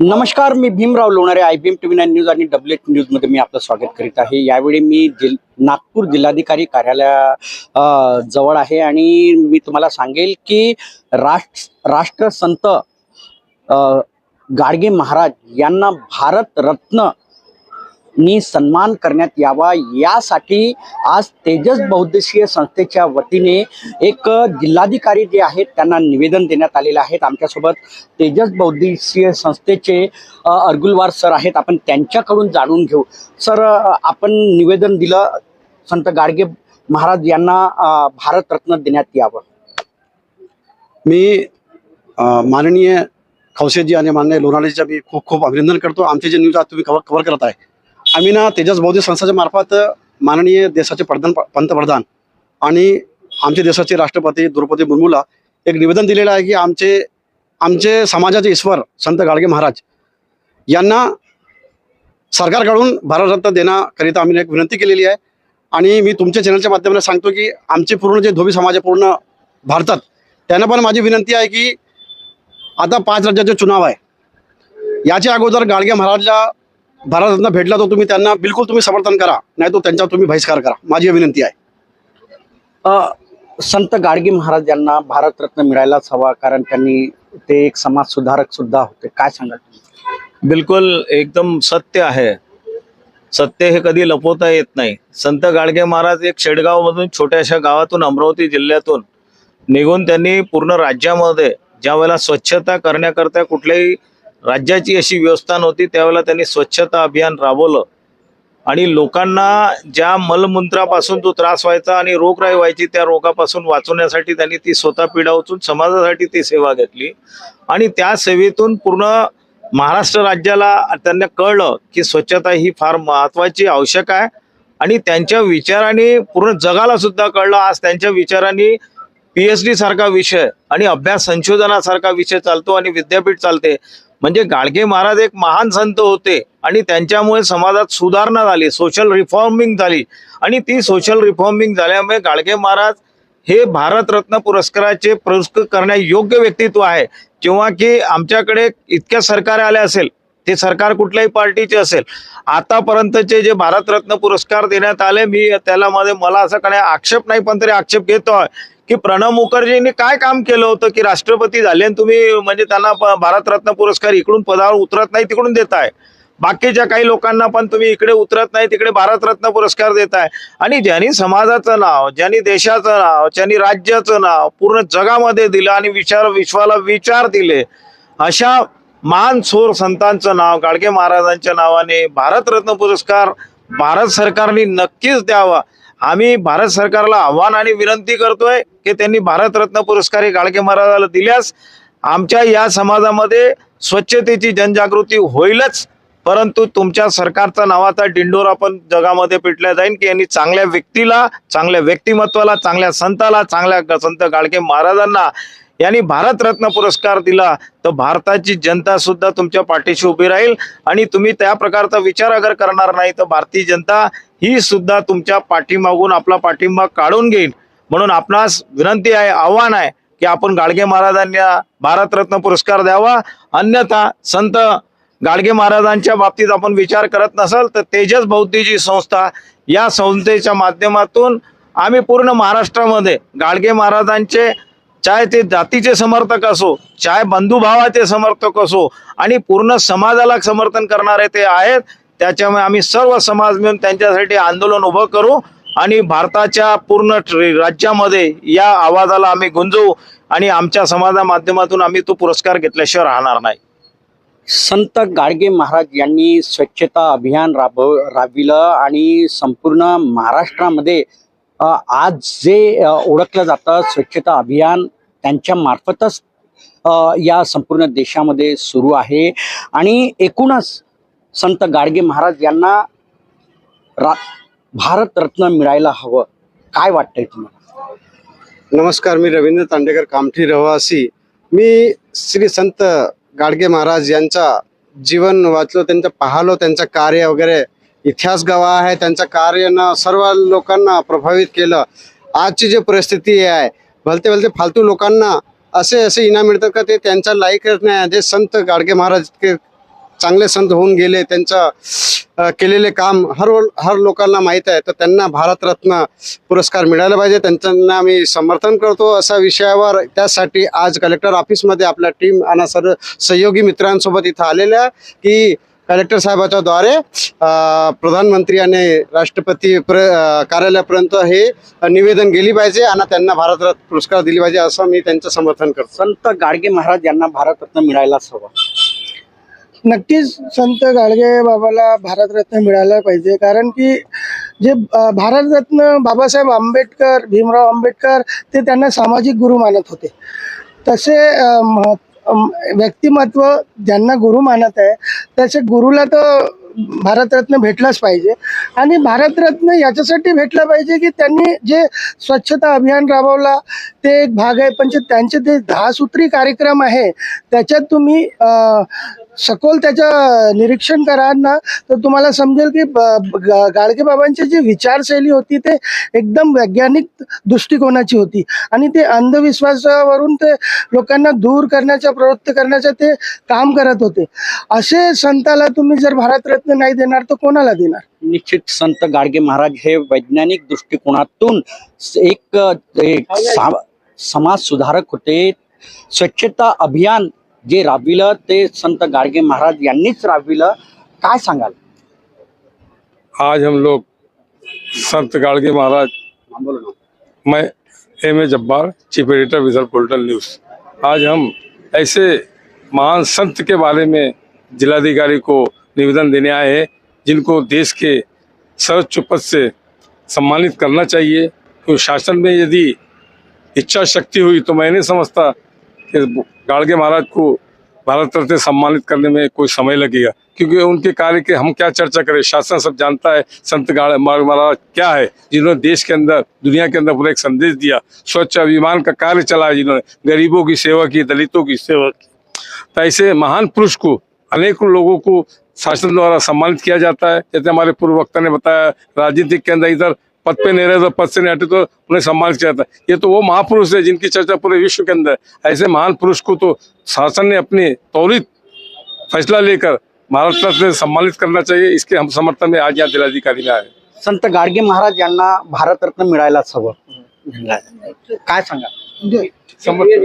नमस्कार मी Bhimrao Lonare I B M T V nine news आणि W H न्यूजमध्ये मी आपलं स्वागत करीत आहे. यावेळी मी जिल नागपूर जिल्हाधिकारी कार्यालया जवळ आहे आणि मी तुम्हाला सांगेल की राष्ट्र राष्ट्रसंत गाडगे महाराज यांना भारतरत्न नी सन्मान करण्यात यावा. यासाठी आज तेजस बहुद्देशीय संस्थेच्या वतीने एक जिल्हाधिकारी जे आहेत त्यांना निवेदन देण्यात आलेलं आहेत आमच्यासोबत तेजस बहुद्देशीय संस्थेचे अर्गुलवार सर आहेत. आपण त्यांच्याकडून जाणून घेऊ. सर आपण निवेदन दिलं. संत गाडगे महाराज यांना भारतरत्न देण्यात यावं. मी माननीय खवसेजी आणि माननीय लोणावळेचं मी खूप खूप अभिनंदन करतो. आमचे जे न्यूज आज तुम्ही कव्हर कव्हर करत आहे आम्ही ना तेजस बौद्धिक संस्थाच्या मार्फत माननीय देशाचे प्रधान पंतप्रधान आणि आमचे देशाचे राष्ट्रपती द्रौपदी मुर्मूला एक निवेदन दिलेलं आहे की आमचे आमचे समाजाचे ईश्वर संत गाडगे महाराज यांना सरकारकडून भारतरत्न देण्याकरिता आम्ही एक विनंती केलेली आहे. आणि मी तुमच्या चॅनलच्या माध्यमाने सांगतो की आमचे पूर्ण जे धोबी समाज आहे पूर्ण भारतात त्यांना पण माझी विनंती आहे की आता पाच राज्याचे चुनाव आहे. याच्या अगोदर गाडगे महाराजला भारतरत्न भेटला तर तुम्ही त्यांना बिलकुल तुम्ही समर्थन करा नाही तो त्यांच्यावर तुम्ही बहिष्कार करा. माझी विनंती आहे. अ, संत गाडगे महाराज यांना भारतरत्न मिळायलाच हवा कारण त्यांनी ते एक समाज सुधारक सुद्धा होते. काय सांगाल? बिलकुल एकदम सत्य आहे. सत्य हे कधी लपवता येत नाही. संत गाडगे महाराज एक शेडगावमधून छोट्याशा गावातून अमरावती जिल्ह्यातून निघून त्यांनी पूर्ण राज्यामध्ये ज्या वेळेला स्वच्छता करण्याकरता कुठल्याही राज्याची अशी व्यवस्था नव्हती त्यावेळेला त्यांनी स्वच्छता अभियान राबवलं. आणि लोकांना ज्या मलमूत्रापासून जो त्रास व्हायचा आणि रोगराई व्हायची त्या रोगापासून वाचवण्यासाठी त्यांनी ती स्वतः पिढा उचून समाजासाठी ती सेवा घेतली. आणि त्या सेवेतून पूर्ण महाराष्ट्र राज्याला त्यांना कळलं की स्वच्छता ही फार महत्वाची आवश्यक आहे. आणि त्यांच्या विचाराने पूर्ण जगाला सुद्धा कळलं. आज त्यांच्या विचारांनी पीएचडी सारखा विषय आणि अभ्यास संशोधनासारखा विषय चालतो आणि विद्यापीठ चालते. म्हणजे गाडगे महाराज एक महान संत होते आणि त्यांच्यामुळे समाजात सुधारणा झाली सोशल रिफॉर्मिंग झाली. आणि ती सोशल रिफॉर्मिंग झाल्यामुळे गाडगे महाराज हे भारतरत्न पुरस्काराचे पुरस्कृत करण्यायोग्य व्यक्तित्व आहे. किंवा की आमच्याकडे इतक्या सरकार आल्या असेल ते सरकार कुठल्याही पार्टीचे असेल आतापर्यंतचे जे भारतरत्न पुरस्कार देण्यात आले मी त्याला मध्ये मला असं काही आक्षेप नाही पण तरी आक्षेप घेतोय की प्रणव मुखर्जींनी काय काम केलं होतं की राष्ट्रपती झाले आणि तुम्ही म्हणजे त्यांना भारतरत्न पुरस्कार इकडून पदावर उतरत नाही तिकडून देताय. बाकीच्या काही लोकांना पण तुम्ही इकडे उतरत नाही तिकडे भारतरत्न पुरस्कार देताय. आणि ज्यांनी समाजाचं नाव ज्यांनी देशाचं नाव ज्यांनी राज्याचं नाव पूर्ण जगामध्ये दिलं आणि विचार विश्वाला विचार दिले अशा महान थोर संतांचं नाव गाडगे महाराजांच्या नावाने भारतरत्न पुरस्कार भारत सरकारने नक्कीच द्यावा. आम्ही भारत सरकारला आव्हान आणि विनंती करतोय की त्यांनी भारतरत्न पुरस्कार हे गाडगे महाराजाला दिल्यास आमच्या या समाजामध्ये स्वच्छतेची जनजागृती होईलच. परंतु तुमच्या सरकारचा नावाचा डिंडोरा पण जगामध्ये पिटला जाईल की यांनी चांगल्या व्यक्तीला चांगल्या व्यक्तिमत्वाला चांगल्या संताला चांगल्या संत गाडगे महाराजांना यांनी भारतरत्न पुरस्कार दिला. तर भारताची जनता सुद्धा तुमच्या पाठीशी उभी राहील आणि तुम्ही त्या प्रकारचा विचार अगर करणार नाही तर भारतीय जनता ही सुद्धा तुमच्या पाठीमागून आपला पाठिंबा काढून घेईल. म्हणून आपणास विनंती आहे आव्हान आहे की आपण गाडगे महाराजांना भारतरत्न पुरस्कार द्यावा. अन्यथा संत गाडगे महाराजांच्या बाबतीत आपण विचार करत नसाल तर तेजस बौद्धीची संस्था या संस्थेच्या माध्यमातून आम्ही पूर्ण महाराष्ट्रामध्ये गाडगे महाराजांचे चाहे ते जातीचे समर्थक असो चाहे बंधुभावाचे समर्थक असो आणि पूर्ण समाजाला समर्थन करणारे ते आहेत त्याच्यामुळे आम्ही सर्व समाज मिळून त्यांच्यासाठी आंदोलन उभं करू आणि भारताच्या पूर्ण राज्यामध्ये या आवाजाला आम्ही गुंजवू आणि आमच्या समाजा माध्यमातून आम्ही तो पुरस्कार घेतल्याशिवाय राहणार नाही. संत गाडगे महाराज यांनी स्वच्छता अभियान राबव राबविलं आणि संपूर्ण महाराष्ट्रामध्ये आज जे ओळखलं जातं स्वच्छता अभियान त्यांच्या मार्फतच या संपूर्ण देशामध्ये सुरू आहे. आणि एकूणच संत गाडगे महाराज यांना रा भारतरत्न मिळायला हवं. काय वाटतंय तुम्हाला? नमस्कार मी रवींद्र तांडेकर कामठी रहिवासी. मी श्री संत गाडगे महाराज यांचा जीवन वाचलो त्यांचं पाहलो त्यांचं कार्य वगैरे इतिहास गवाह आहे त्यांच्या कार्यानं सर्व लोकांना प्रभावित केलं. आजची जी परिस्थिती आहे भलते भलते फालतू लोकांना असे असे इनाम मिळतात का ते त्यांच्या लायकच नाही. जे संत गाडगे महाराज इतके चांगले संत होऊन गेले त्यांचं केलेले काम हर हर लोकांना माहीत आहे. तर त्यांना भारतरत्न पुरस्कार मिळायला पाहिजे. त्यांना मी समर्थन करतो अशा विषयावर. त्यासाठी आज कलेक्टर ऑफिसमध्ये आपल्या टीम आणि सर्व सहयोगी मित्रांसोबत इथं आलेल्या की कलेक्टर साहेबाच्या द्वारे प्रधानमंत्री आणि राष्ट्रपती प्र कार्यालयापर्यंत हे निवेदन गेली पाहिजे आणि त्यांना भारतरत्न पुरस्कार दिली पाहिजे असं मी त्यांचं समर्थन करतो. संत गाडगे महाराज यांना भारतरत्न मिळायलाच हवं. नक्कीच संत गाडगे बाबाला भारतरत्न मिळायला पाहिजे. कारण की जे भारतरत्न बाबासाहेब आंबेडकर भीमराव आंबेडकर ते त्यांना सामाजिक गुरु मानत होते. तसे व्यक्तिमत्व ज्यांना गुरु मानत आहे तसे गुरुला तर भारतरत्न भेटलाच पाहिजे. आणि भारतरत्न याच्यासाठी भेटला पाहिजे की त्यांनी जे स्वच्छता अभियान राबवला ते एक भाग आहे. पण जे त्यांचे ते दहा सूत्री कार्यक्रम आहे त्याच्यात तुम्ही सखोल त्याचं निरीक्षण कराल ना तर तुम्हाला समजेल की गाडगे बाबांची जी विचारशैली होती ते एकदम वैज्ञानिक दृष्टिकोनाची होती. आणि ते अंधविश्वासावरून ते लोकांना दूर करण्याचा प्रवृत्त करण्याचं ते काम करत होते. असे संताला तुम्ही जर भारतरत्न नाही देणार तर कोणाला देणार? निश्चित संत गाडगे महाराज हे वैज्ञानिक दृष्टिकोनातून एक एक सा- समाज सुधारक होते. स्वच्छता अभियान जे राबविलं ते संत गाडगे महाराज यांनीच राबविलं काय सांगाल? आज हम लोग संत गाड़गे महाराज मैं M A Jabbar chief editor Vigil portal news आज हम ऐसे महान संत के बारे में जिलाधिकारी को निवेदन देने आए हैं जिनको देश के सर्वोच्च पद से सम्मानित करना चाहिए। क्योंकि शासन में यदि इच्छा शक्ति हुई तो मैं नहीं समझता कि गाड़गे महाराज को भारत रत्न सम्मानित करने में कोई समय लगेगा। क्योंकि उनके कार्य के हम क्या चर्चा करें? शासन सब जानता है, संत गाड़ महाराज क्या है? जिन्होंने देश के अंदर, दुनिया के अंदर पूरा एक संदेश दिया, स्वच्छ अभिमान का कार्य चलाया जिन्होंने, गरीबों की सेवा की, दलितों की सेवा की। तो ऐसे महान पुरुष को, अनेक लोगों को शासन द्वारा सम्मानित किया जाता है। जैसे हमारे पूर्व वक्ता ने बताया, राजनीतिक के अंदर इधर पद पे नहीं रहे तो पद से नहीं हटे तो उन्हें सम्मानित किया जाता है ये तो वो महापुरुष है जिनकी चर्चा पूरे विश्व के अंदर। ऐसे महान पुरुष को तो शासन ने अपने त्वरित फैसला लेकर रत्न से सम्मानित करना चाहिए। इसके हम समर्थन में आज यहाँ जिलाधिकारी में आए संत गाडगे महाराज यांना भारतरत्न मिळायलाच हवं. काय सांगाल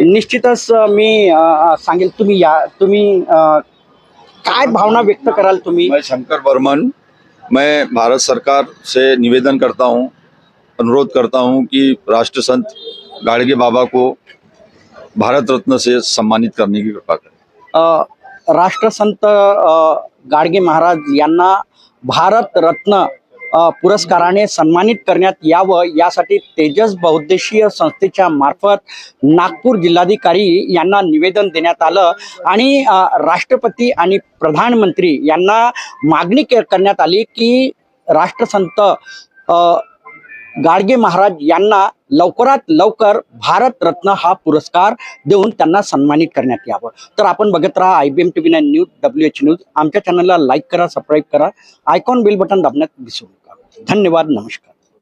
निश्चितच अ, मी अ, सांगेल तुम्ही या तुम्ही अ, काय भावना व्यक्त कराल तुम्ही? शंकर बर्मन मैं भारत सरकार से निवेदन करता हूँ, अनुरोध करता हूँ कि राष्ट्र संत गाड़गे बाबा को भारत रत्न से सम्मानित करने की कृपा करें। राष्ट्र संत गाडगे महाराज यांना भारत रत्न पुरस्काराने सन्मानित करण्यात यावं यासाठी तेजस बहुद्देशीय संस्थेच्या मार्फत नागपूर जिल्हाधिकारी यांना निवेदन देण्यात आलं आणि राष्ट्रपती आणि प्रधानमंत्री यांना मागणी के- करण्यात आली की राष्ट्रसंत गाडगे महाराज यांना लवकरात लवकर भारतरत्न हा पुरस्कार देऊन त्यांना सन्मानित करण्यात यावं. तर आपण बघत राहा I B M T V nine news W H news आमच्या चॅनलला लाईक करा सबस्क्राईब करा. आयकॉन बेल बटन दाबण्यात विसरू धन्यवाद नमस्कार.